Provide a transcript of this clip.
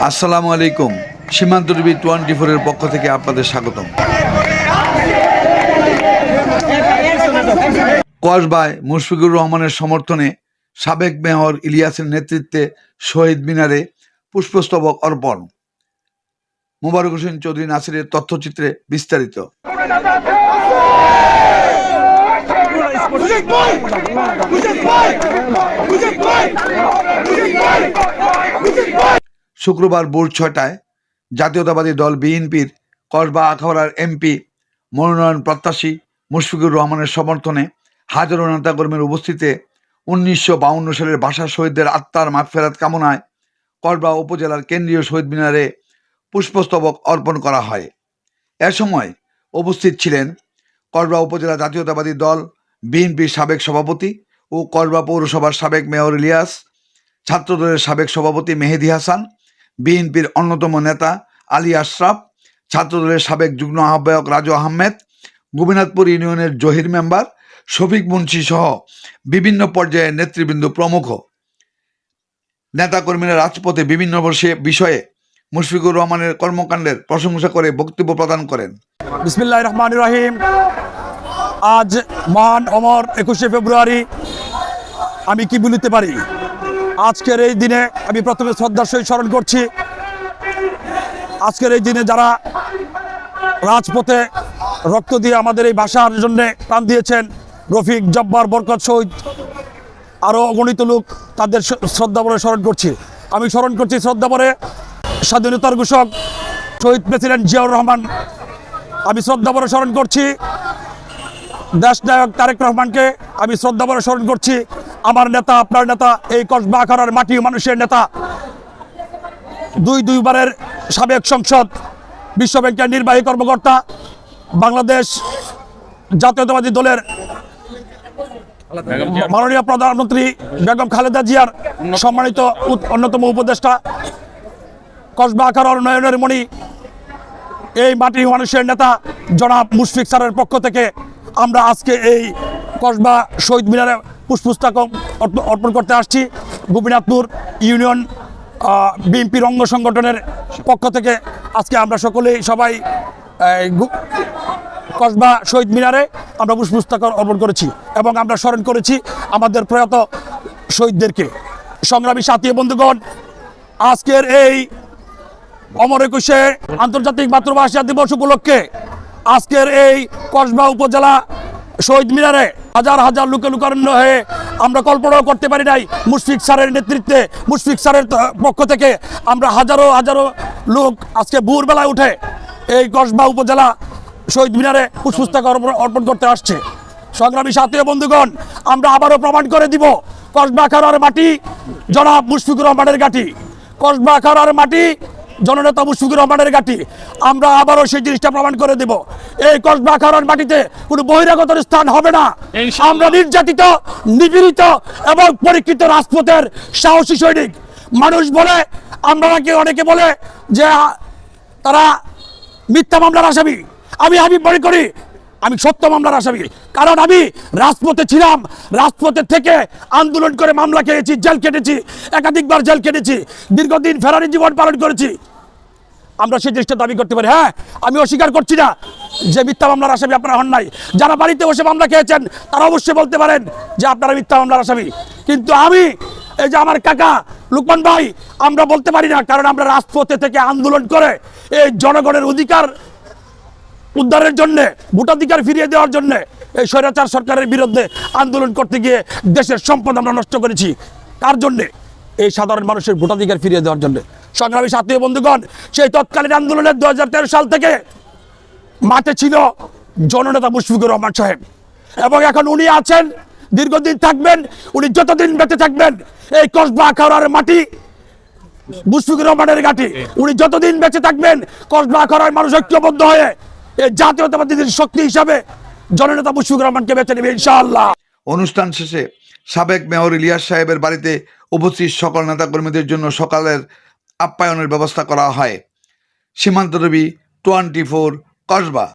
আসসালামু আলাইকুম। সীমান্ত টিভি টোয়েন্টি ফোরের পক্ষ থেকে আপনাদের স্বাগতম। কসবায় মুশফিকুর রহমানের সমর্থনে সাবেক মেয়র ইলিয়াসের নেতৃত্বে শহীদ মিনারে পুষ্পস্তবক অর্পণ। মোবারক হোসেন চৌধুরী নাসিরের তথ্যচিত্রে বিস্তারিত। শুক্রবার ভোর ছয়টায় জাতীয়তাবাদী দল বিএনপির কসবা আখাউড়ার এমপি মনোনয়ন প্রত্যাশী মুশফিকুর রহমানের সমর্থনে হাজারো নেতাকর্মীর উপস্থিতিতে উনিশশো বাউন্ন সালের ভাষা শহীদদের আত্মার মাগফেরাত কামনায় কসবা উপজেলার কেন্দ্রীয় শহীদ মিনারে পুষ্পস্তবক অর্পণ করা হয়। এ সময় উপস্থিত ছিলেন কসবা উপজেলা জাতীয়তাবাদী দল বিএনপির সাবেক সভাপতি ও কসবা পৌরসভার সাবেক মেয়র ইলিয়াস, ছাত্রদলের সাবেক সভাপতি মেহেদি হাসান বিএনপির অন্যতম নেতা আলী আশরাফ, ছাত্রদলের সাবেক যুগ্ম আহ্বায়ক রাজু আহমেদ, গোপীনাথপুর ইউনিয়নের জহির মেম্বার, শফিক মুন্সি সহ বিভিন্ন পর্যায়ের নেতৃবৃন্দ প্রমুখ। নেতাকর্মীরা রাজপথে বিভিন্ন বিষয়ে মুশফিকুর রহমানের কর্মকাণ্ডের প্রশংসা করে বক্তব্য প্রদান করেন। বিসমিল্লাহ রহমান রহিম। আজ মহান অমর একুশে ফেব্রুয়ারি আমি কি বলিতে পারি? আজকের এই দিনে আমি প্রথমে শ্রদ্ধার সহিত স্মরণ করছি। আজকের এই দিনে যারা রাজপথে রক্ত দিয়ে আমাদের এই ভাষার জন্য প্রাণ দিয়েছেন, রফিক জব্বার বরকত শহীদ আরও অগণিত লোক তাদের শ্রদ্ধা ভরে স্মরণ করছি। আমি স্মরণ করছি শ্রদ্ধা ভরে স্বাধীনতার ঘোষক শহীদ প্রেসিডেন্ট জিয়াউর রহমান। আমি শ্রদ্ধা ভরে স্মরণ করছি। দেশ নায়ক তারেক রহমানকে আমি শ্রদ্ধা ভরে স্মরণ করছি। আমার নেতা, আপনার নেতা, এই কসবা আখাড়ার মাটি মানুষের নেতা। দুই দুইবারের সাবেক সংসদ বিশ্ব ব্যাংকের নির্বাহী কর্মকর্তা, বাংলাদেশ জাতীয়তাবাদী দলের মাননীয় প্রধানমন্ত্রী বেগম খালেদা জিয়ার সম্মানিত অন্যতম উপদেষ্টা কসবা আখাড়া উন্নয়নের মণি, এই মাটি মানুষের নেতা, জনাব মুশফিক স্যারের পক্ষ থেকে আমরা আজকে এই কসবা শহীদ মিনারে পুষ্পস্তক অর্প- অর্পণ করতে আসছি। গোপীনাথপুর ইউনিয়ন বিএনপির অঙ্গ সংগঠনের পক্ষ থেকে। আজকে আমরা সকলেই সবাই কসবা শহীদ মিনারে আমরা পুষ্পস্তক অর্পণ করেছি এবং আমরা স্মরণ করেছি আমাদের প্রয়াত শহীদদেরকে। সংগ্রামী সাথী বন্ধুগণ, আজকের এই অমর একুশে আন্তর্জাতিক মাতৃভাষা দিবস উপলক্ষে আজকের এই কসবা উপজেলা শহীদ মিনারে হাজার হাজার লোকে লোকারণ্য হয়ে আমরা কল্পনাও করতে পারি নাই মুশফিক স্যারের নেতৃত্বে। মুশফিক স্যারের পক্ষ থেকে আমরা হাজারো হাজারো লোক আজকে ভোরবেলায় উঠে এই কসবা উপজেলা শহীদ মিনারে পুষ্পস্তক অর্পণ- করতে আসছে। সংগ্রামী সাথী ও বন্ধুগণ, আমরা আবারও প্রমাণ করে দিব কসবা খাড়ার মাটি জনাব মুশফিকুর রহমানের গাঠি কসবা খাড়ার মাটি জননেতা মুশফিকুর রহমানের গাটি আমরা আবারও সেই জিনিসটা প্রমাণ করে দেব। এই কসবা খাড়ার মাটিতে কোনো বহিরাগত স্থান হবে না। আমরা নির্যাতিত নিপীড়িত এবং পরীক্ষিত রাজপথের সাহসী সৈনিক। মানুষ বলে আমরা নাকি অনেকে বলে যে তারা মিথ্যা মামলার আসামি। আমি আমি মনে করি আমি সত্য মামলার আসামি। কারণ আমি রাজপথে ছিলাম, রাজপথে থেকে আন্দোলন করে মামলা খেয়েছি, জেল কেটেছি, একাধিকবার জেল কেটেছি, দীর্ঘদিন ফেরারি জীবন পালন করেছি। আমরা সেই জিনিসটা দাবি করতে পারি। হ্যাঁ আমি অস্বীকার করছি না যে মিথ্যা মামলার আসামি আপনারা হন নাই। যারা বাড়িতে বসে মামলা খেয়েছেন, তারা অবশ্যই বলতে পারেন যে আপনারা মিথ্যা মামলার আসামি। কিন্তু আমি, এই যে আমার কাকা লুকমান ভাই, আমরা বলতে পারি না, কারণ আমরা রাজপথে থেকে আন্দোলন করে এই জনগণের অধিকার উদ্ধারের জন্য, ভোটাধিকার ফিরিয়ে দেওয়ার জন্য এই স্বৈরাচার সরকারের বিরুদ্ধে আন্দোলন করতে গিয়ে দেশের সম্পদ আমরা নষ্ট করেছি। কার জন্যে? এই সাধারণ মানুষের ভোটাধিকার ফিরিয়ে দেওয়ার জন্য। সংগ্রামী সাথী বন্ধুগণ, সেই তৎকালীন আন্দোলনের দু হাজার তেরো সাল থেকে মাঠে ছিল জননেতা মুশফিকুর রহমান সাহেব। এবং এখন উনি আছেন, দীর্ঘদিন থাকবেন, উনি যতদিন বেঁচে থাকবেন, এই কসবা আখাউড়ার মাটি, মুশফিকুর রহমানের ঘাটি। উনি যতদিন বেঁচে থাকবেন, কসবা আখাউড়ার মানুষ ঐক্যবদ্ধ হয়ে এই জাতীয়তাবাদীদের শক্তি হিসাবে জননেতা মুশফিক রহমানকে বেছে নেবে ইনশাআল্লাহ। অনুষ্ঠান শেষে সাবেক মেয়র ইলিয়াস সাহেবের বাড়িতে উপস্থিত সকল নেতাকর্মীদের জন্য সকালের আপ্যায়নের ব্যবস্থা করা হয়। সীমান্ত রবি, টোয়েন্টি ফোর, কসবা।